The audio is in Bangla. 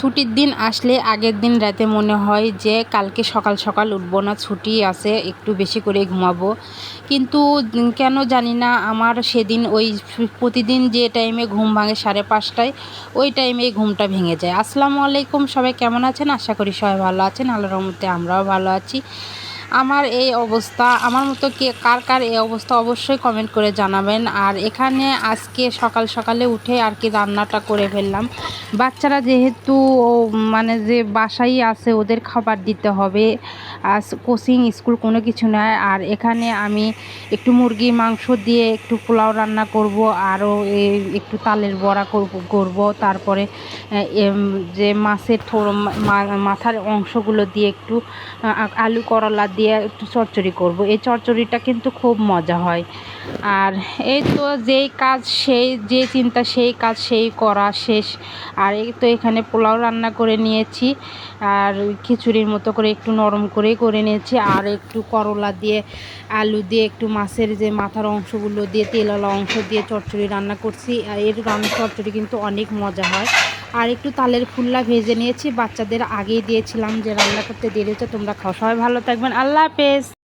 ছুটির দিন আসলে আগের দিন রাতে মনে হয় যে কালকে সকাল সকাল উঠবো না, ছুটি আছে, একটু বেশি করে ঘুমাবো। কিন্তু কেন জানি না, আমার সেদিন ওই প্রতিদিন যে টাইমে ঘুম ভাঙে সাড়ে পাঁচটায়, ওই টাইমে ঘুমটা ভেঙে যায়। আসসালামু আলাইকুম, সবাই কেমন আছেন? আশা করি সবাই ভালো আছেন। আল্লাহর রহমতে আমরাও ভালো আছি। আমার এই অবস্থা, আমার মতো কে, কার কার এই অবস্থা অবশ্যই কমেন্ট করে জানাবেন। আর এখানে আজকে সকাল সকালে উঠে আর কি রান্নাটা করে ফেললাম। বাচ্চারা যেহেতু মানে যে বাসায় আছে, ওদের খাবার দিতে হবে। আর কোচিং, স্কুল কোনো কিছু নয়। আর এখানে আমি একটু মুরগি, মাংস দিয়ে একটু পোলাও রান্না করব, আরও একটু তালের বড়া করব তারপরে যে মাছের মাথার অংশগুলো দিয়ে একটু আলু করলা দিয়ে একটু চচ্চড়ি করব। এই চচ্চড়িটা কিন্তু খুব মজা হয়। আর এই তো যেই কাজ সেই, যে চিন্তা সেই কাজ সেই করা শেষ। আর এই তো এখানে পোলাও রান্না করে নিয়েছি। আর খিচুড়ির মতো করে একটু নরম করেই করে নিয়েছি। আর একটু করলা দিয়ে, আলু দিয়ে, একটু মাছের যে মাথার অংশগুলো দিয়ে তেলালা অংশ দিয়ে চচ্চড়ি রান্না করছি। আর এর রান্না চচ্চড়ি কিন্তু অনেক মজা হয়। আর একটু তালের ফুল্লা ভেজে নিয়েছি। বাচ্চাদের আগেই দিয়েছিলাম যে রান্না করতে দেরি হচ্ছে, তোমরা খাও। সবাই ভালো থাকবেন। আল্লাহ হাফেজ।